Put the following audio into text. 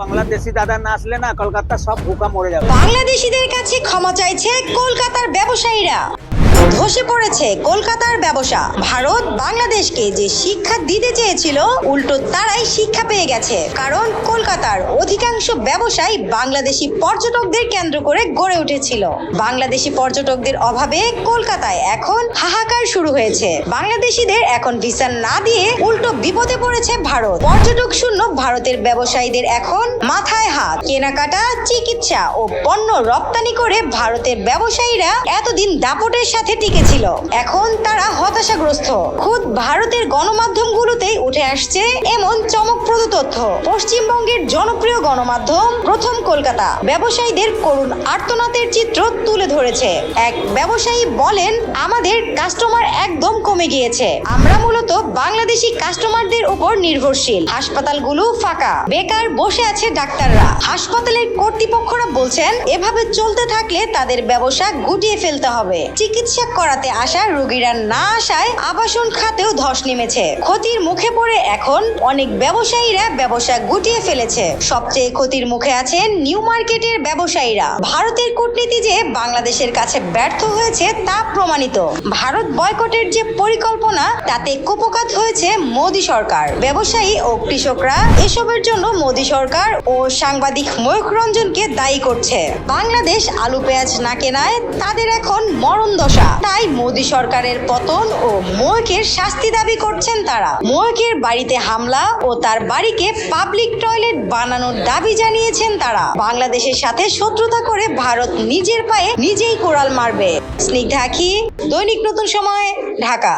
বাংলাদেশি দাদা না আসলে না কলকাতা সব ভুকা মরে যাবে। বাংলাদেশিদের কাছে ক্ষমা চাইছে কলকাতার ব্যবসায়ীরা। ধসে পড়েছে কলকাতার ব্যবসা। ভারত বাংলাদেশকে যে শিক্ষা দিতে চেয়েছিল, উল্টো তারাই শিক্ষা পেয়ে গেছে। কারণ কলকাতার অধিকাংশ ব্যবসায় বাংলাদেশি পর্যটকদের কেন্দ্র করে গড়ে উঠেছিল। বাংলাদেশি পর্যটকদের অভাবে কলকাতায় এখন হাহাকার শুরু হয়েছে। বাংলাদেশিদের এখন ভিসা না দিয়ে উল্টো বিপদে পড়েছে ভারত। পর্যটক শূন্য ভারতের ব্যবসায়ীদের এখন মাথায় হাত। কেনাকাটা, চিকিৎসা ও পণ্য রপ্তানি করে ভারতের ব্যবসায়ীরা এতদিন দাপটের সাথে টিকেছিল এখন তারা হতাশাগ্রস্ত। খুদ ভারতের গণমাধ্যমগুলোতেই উঠে আসছে এমন চমকপ্রদ তথ্য। পশ্চিমবঙ্গের জনপ্রিয় গণমাধ্যম প্রথম কলকাতা। ব্যবসায়ীদের করুণ আর্তনাদের চিত্র তুলে ধরেছে। এক ব্যবসায়ী বলেন, আমাদের কাস্টমার একদম কমে গিয়েছে। আমরা মূলত বাংলাদেশি কাস্টমারদের উপর নির্ভরশীল। হাসপাতালগুলো ফাঁকা। বেকার বসে আছে ডাক্তাররা। হাসপাতালের কর্তৃপক্ষরা বলছেন, এভাবে চলতে থাকলে তাদের ব্যবসা গুটিয়ে ফেলতে হবে। চিকিৎসা করাতে আসা রোগীরা না আসায় আবাসন খাতেও ধস নেমেছে। ক্ষতির মুখে পড়ে এখন অনেক ব্যবসায়ীরা ব্যবসা গুটিয়ে ফেলেছে। সবচেয়ে ক্ষতির মুখে আছেন নিউ মার্কেটের ব্যবসায়ীরা। ভারতের কূটনীতি যে বাংলাদেশের কাছে ব্যর্থ হয়েছে তা প্রমাণিত। ভারত বয়কটের যে পরিকল্পনা, তাতে কুপকাত হয়েছে মোদী সরকার। ব্যবসায়ী ও কৃষকরা এসবের জন্য মোদী সরকার ও সাংবাদিক ময়ূখ রঞ্জনকে দায়ী করছে। বাংলাদেশ আলু পেঁয়াজ না কেনায় তাদের এখন মরণ দশা। তাই মোদী সরকারের পতন ও ময়কের শাস্তি দাবি করছেন তারা। ময়কের বাড়িতে হামলা ও তার বাড়িকে পাবলিক টয়লেট বানানোর দাবি জানিয়েছেন তারা। বাংলাদেশের সাথে শত্রুতা করে ভারত নিজের পায়ে নিজেই কোড়াল মারবে। স্নিগ্ধা কি? দৈনিক নতুন সময়, ঢাকা।